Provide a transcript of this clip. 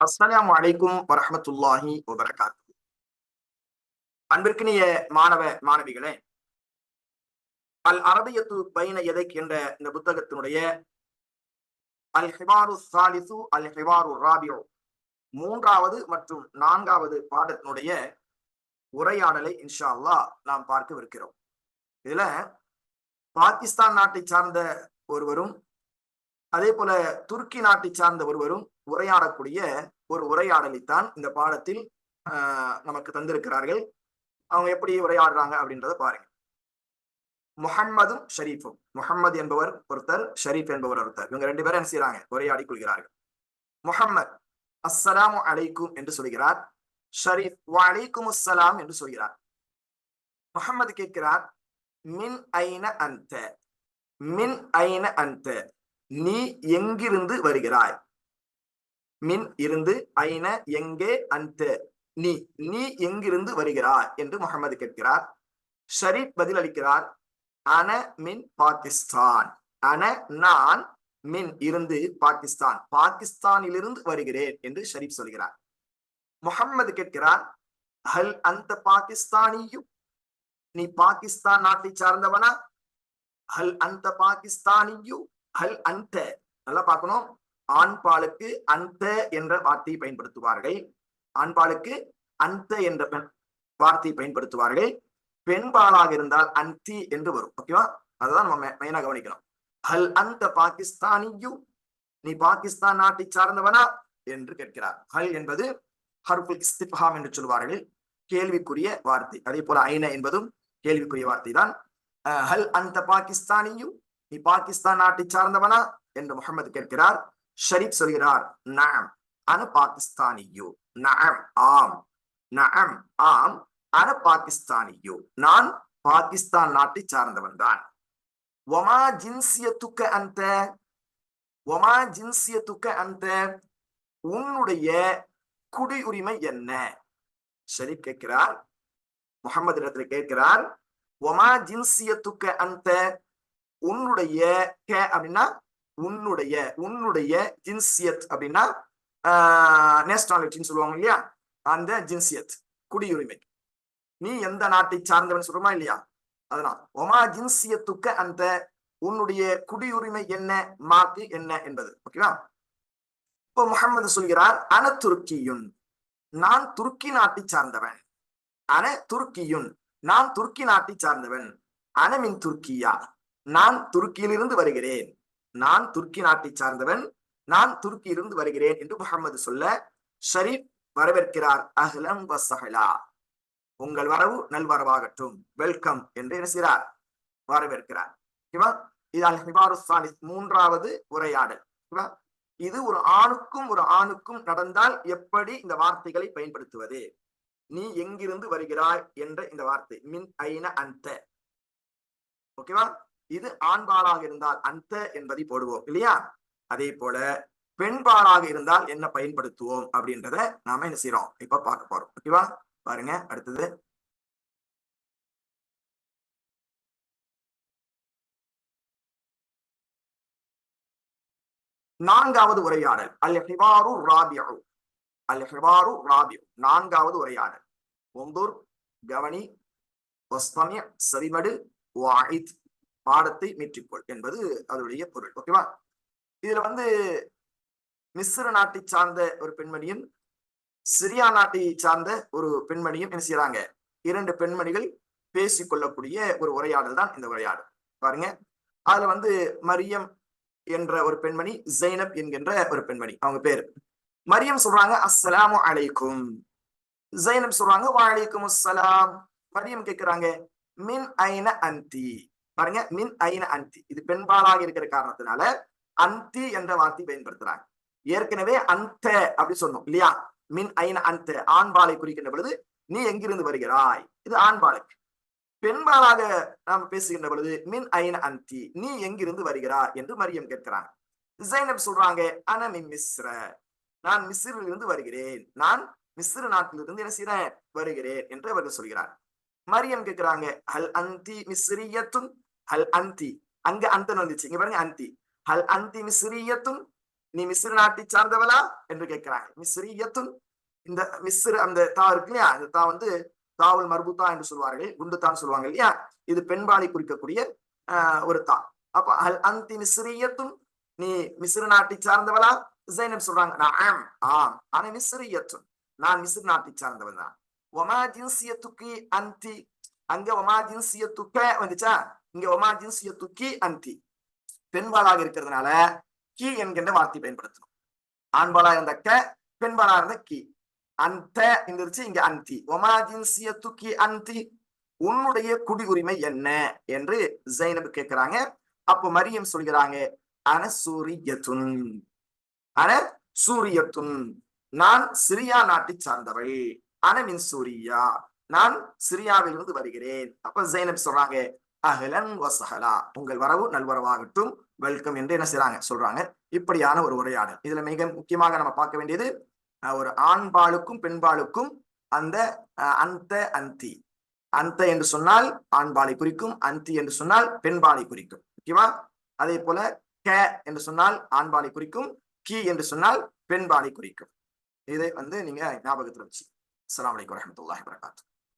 அஸ்லாம் வலைக்கும் வரமத்துல்லாஹி வபரகாத்து. அன்பிற்கினிய மாணவ மாணவிகளே அல் அரபியத்து பைன எதைக் என்ற இந்த புத்தகத்தினுடைய அல் ஹிவாரு சாலிசு அல் ஹிவாரு ராபியோ மூன்றாவது மற்றும் நான்காவது பாடத்தினுடைய உரையாடலை இன்ஷா அல்லாஹ் நாம் பார்க்கவிருக்கிறோம். இதுல பாகிஸ்தான் நாட்டை சார்ந்த ஒருவரும் அதே போல துருக்கி நாட்டை சார்ந்த ஒருவரும் உரையாடக்கூடிய ஒரு உரையாடலைத்தான் இந்த பாடத்தில் ஆஹ் நமக்கு தந்திருக்கிறார்கள். அவங்க எப்படி உரையாடுறாங்க அப்படின்றத பாருங்க. முகம்மதும் ஷரீஃபும். முகம்மது என்பவர் ஒருத்தர் ஷரீஃப் என்பவர் ஒருத்தர். இவங்க ரெண்டு பேரும் என்ன செய்யறாங்க உரையாடி கொள்கிறார்கள். முகம்மது அஸ்ஸலாம் அலைக்கும் என்று சொல்கிறார். ஷரீஃப் வலைக்கும் அஸ்ஸலாம் என்று சொல்கிறார். முகம்மது கேட்கிறார் மின் ஐன அந்த மின் ஐன அந்த நீ எங்கிருந்து வருகிறாய்? மின் இருந்து ஐன எங்கே அந்த நீ நீ எங்கிருந்து வருகிறாய்? என்று முகமது கேட்கிறார். ஷரீப் பதில் அளிக்கிறார். அன மின் பாகிஸ்தான். அன நான் மின் இருந்து பாகிஸ்தான். பாகிஸ்தானிலிருந்து வருகிறேன் என்று ஷரீப் சொல்கிறார். முகம்மது கேட்கிறார் ஹல் அந்த பாகிஸ்தானியும்? நீ பாகிஸ்தான் நாட்டை சார்ந்தவனா? ஹல் அந்த பாகிஸ்தானியும்? ஹல் அந்த நல்லா பார்க்கணும். ஆண்பாலுக்கு அந்த என்ற வார்த்தையை பயன்படுத்துவார்கள். ஆண்பாலுக்கு அந்த என்ற வார்த்தையை பயன்படுத்துவார்கள். பெண்பாலாக இருந்தால் அந்தி என்று வரும். ஓகேவா அதுதான் நம்ம மெயினா கவனிக்கணும். ஹல் அந்த பாகிஸ்தானியு நீ பாகிஸ்தான் நாட்டை சார்ந்தவனா என்று கேட்கிறார். ஹல் என்பது ஹர்புல் இஸ்திஃபாம் என்று சொல்வார்கள் கேள்விக்குரிய வார்த்தை. அதே போல ஐன என்பதும் கேள்விக்குரிய வார்த்தை தான் ஹல் அந்த பாகிஸ்தானியும் நீ பாகிஸ்தான் நாட்டை சார்ந்தவனா? என்று முகமது கேட்கிறார். ஷரீப் சொல்கிறார் நாம் அன பாகிஸ்தானியோ. நாம் ஆம். நாம் ஆம் அன பாகிஸ்தானியோ. நான் பாகிஸ்தான் நாட்டை சார்ந்தவன் தான். ஒமா ஜின்சிய துக்க அந்த ஒமா ஜின்சிய துக்க அந்த உன்னுடைய குடியுரிமை என்ன? ஷரீப் கேட்கிறார். முகமது இடத்துல கேட்கிறார். ஒமா ஜின்சிய துக்க அந்த உன்னுடைய கே அப்படின்னா உன்னுடைய உன்னுடைய ஜின்சியத் அப்படின்னா நேஷனாலிட்டின்னு சொல்லுவாங்க இல்லையா? அந்த ஜின்சியத் குடியுரிமை. நீ எந்த நாட்டை சார்ந்தவன் சொல்றோமா இல்லையா? அதனால் ஒமா ஜின்சியத்துக்க அந்த உன்னுடைய குடியுரிமை என்ன மாக்கு என்ன என்பது. ஓகேவா? இப்போ முகமது சொல்கிறார் அன துருக்கியுன் நான் துருக்கி நாட்டை சார்ந்தவன். அன துருக்கியுன் நான் துருக்கி நாட்டை சார்ந்தவன். அனமின் துருக்கியா? நான் துருக்கியிலிருந்து வருகிறேன். நான் துருக்கி நாட்டை சார்ந்தவன் நான் துருக்கியிலிருந்து வருகிறேன் என்று முகமது சொல்ல ஷரீப் வரவேற்கிறார். அஹ்லம் வசஹலா. உங்கள் வரவு நல்வரவாகட்டும். வெல்கம் என்று என்ன செய்கிறார்? வரவேற்கிறார். இது ஹிபாரு சாலிஸ் மூன்றாவது உரையாடல். இது ஒரு ஆணுக்கும் ஒரு ஆணுக்கும் நடந்தால் எப்படி இந்த வார்த்தைகளை பயன்படுத்துவது? நீ எங்கிருந்து வருகிறாய்? என்ற இந்த வார்த்தை. மின் ஐன அந்த ஓகேவா? இது ஆண்பாலாக இருந்தால் அந்த என்பதை போடுவோம் இல்லையா? அதே போல பெண்பாலாக இருந்தால் என்ன பயன்படுத்துவோம் அப்படின்றத நாம என்ன செய்யறோம் இப்ப பார்க்க போறோம். ஓகேவா? பாருங்க அடுத்தது. நான்காவது உரையாடல். அல் ஹிவாரு ராபியு அல் ஹிவாரு ராபியு நான்காவது உரையாடல். ஒந்தூர் கவனி வஸ்தமிய செவிமடு வாயித் பாடத்தை மீற்றிக்கொள் என்பது அதனுடைய பொருள். ஓகேவா இதுல வந்து மிஸ்ர நாட்டை சார்ந்த ஒரு பெண்மணியும் சிரியா நாட்டை சார்ந்த ஒரு பெண்மணியும் என்ன செய்யறாங்க? இரண்டு பெண்மணிகள் பேசிக்கொள்ளக்கூடிய ஒரு உரையாடல் தான் இந்த உரையாடல். பாருங்க. அதுல வந்து மரியம் என்ற ஒரு பெண்மணி ஜெய்னப் என்கின்ற ஒரு பெண்மணி அவங்க பேரு. மரியம் சொல்றாங்க அஸ்ஸலாமு அலைக்கும். ஜெய்னப் சொல்றாங்க வாழைக்கும் அஸ்ஸலாம் மரியம் கேட்கிறாங்க மின் ஐன அந்தி? பாருங்க மின் ஐன அந்தி இது பெண்பாலாக இருக்கிற காரணத்தினால அந்தி என்ற வார்த்தை பயன்படுத்துறாங்க. ஏற்கனவே அந்த அப்படி சொன்னோம் இல்லையா? மின் ஐன அந்த ஆண்பாலை குறிக்கின்ற பொழுது நீ எங்கிருந்து வருகிறாய்? இது ஆண்பாலுக்கு பெண்பாலாக நாம் பேசுகின்ற பொழுது மின் ஐன அந்தி நீ எங்கிருந்து வருகிறாய் என்று மரியம் கேட்கிறாங்க. ஜைனப் சொல்றாங்க அன மின் மிஸ்ர. நான் மிஸ்ரிலிருந்து வருகிறேன். நான் மிஸ்ர நாட்டிலிருந்து என்ன செய்யறேன் வருகிறேன் என்று அவர்கள் சொல்கிறார் மரியம் கேட்கிறாங்க ஹல் அந்தி மிஸ்ரியத்தும் ஹல் அந்தி அங்க அந்தன் வந்துச்சு. இங்க பாருங்க அந்தி ஹல் அந்தி மிஸ்ரியத்தும் நீ மிஸ்ரு நாட்டை சார்ந்தவளா? என்று கேட்கிறாங்க. மிஸ்ரியத்துன் இந்த மிஸ்ரு அந்த தா இருக்கு இல்லையா? அந்த தா வந்து தாவல் மர்புத்தா என்று சொல்வார்கள். குண்டுத்தான் சொல்லுவாங்க இல்லையா? இது பெண்பாலை குறிக்கக்கூடிய ஆஹ், ஒரு தா. அப்ப ஹல் அந்தி மிஸ்ரியத்துன் நீ மிஸ்ரு நாட்டை சார்ந்தவளா? ஜைனப் சொல்றாங்க. நான் ஆம். ஆனா மிஸ்ரியத்துன் நான் மிஸ்ரு நாட்டை சார்ந்தவன் தான் ஒமா ஜின்சியத்துக்கு அந்தி அங்க ஒமா ஜின்சியத்துக்க வந்துச்சா? இங்க ஒமா துக்கி அந்தி பெண்பாலாக இருக்கிறதுனால கி என்கின்ற வார்த்தை பயன்படுத்தணும். ஆண்பாலா இருந்த க பெண்பாலா இருந்த கி. அந்த இருந்துச்சு இங்க அந்தி ஒமா ஜின்சியத்துக்கி அந்தி உன்னுடைய குடியுரிமை என்ன? என்று ஜைனப் கேட்கிறாங்க அப்போ மரியம் சொல்கிறாங்க அன சூரியத்துன். அன சூரியத்துன். நான் சிரியா நாட்டை சார்ந்தவள். அனமின் சூரியா. நான் சிரியாவிலிருந்து வருகிறேன். அப்ப ஜைனப் சொல்றாங்க அஹலன் வசஹலா. உங்கள் வரவு நல்வரவாகட்டும். வெல்கம் என்று என்ன செய்றாங்க? சொல்றாங்க. இப்படியான ஒரு உரையாடல். இதுல மிக முக்கியமாக நம்ம பார்க்க வேண்டியது ஒரு ஆண்பாலுக்கும் பெண்பாலுக்கும் அந்த அந்த அந்தி. அந்த என்று சொன்னால் ஆண்பாலை குறிக்கும் அந்தி என்று சொன்னால் பெண்பாலை குறிக்கும். ஓகேவா அதே போல க என்று சொன்னால் ஆண்பாலை குறிக்கும் கி என்று சொன்னால் பெண்பாலை குறிக்கும். இதை வந்து நீங்க ஞாபகத்துல வச்சு அஸ்லாம் வலைக்கம் வரமத்துல வரகாத்து